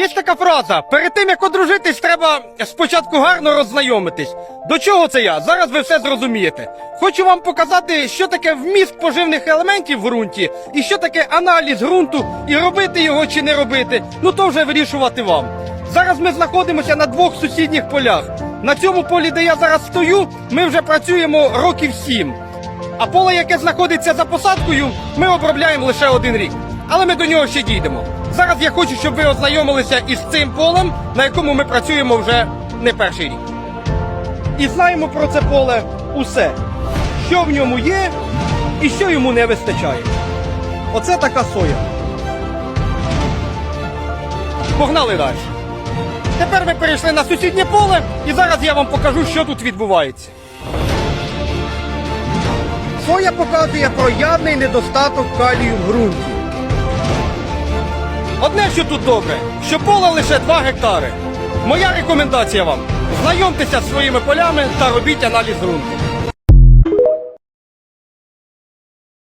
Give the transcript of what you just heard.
Є така фраза: перед тим як одружитись, треба спочатку гарно роззнайомитись. До чого це я? Зараз ви все зрозумієте. Хочу вам показати, що таке вміст поживних елементів в ґрунті, і що таке аналіз ґрунту, і робити його чи не робити. Ну то вже вирішувати вам. Зараз ми знаходимося на двох сусідніх полях. На цьому полі, де я зараз стою, ми вже працюємо років сім. А поле, яке знаходиться за посадкою, ми обробляємо лише один рік. Але ми до нього ще дійдемо. Зараз я хочу, щоб ви ознайомилися із цим полем, на якому ми працюємо вже не перший рік. І знаємо про це поле усе, що в ньому є і що йому не вистачає. Оце така соя. Погнали далі. Тепер ми перейшли на сусіднє поле, і зараз я вам покажу, що тут відбувається. Соя показує про явний недостаток калію в ґрунті. Одне, що тут добре, що поле лише 2 гектари. Моя рекомендація вам: знайомтеся з своїми полями та робіть аналіз ґрунту.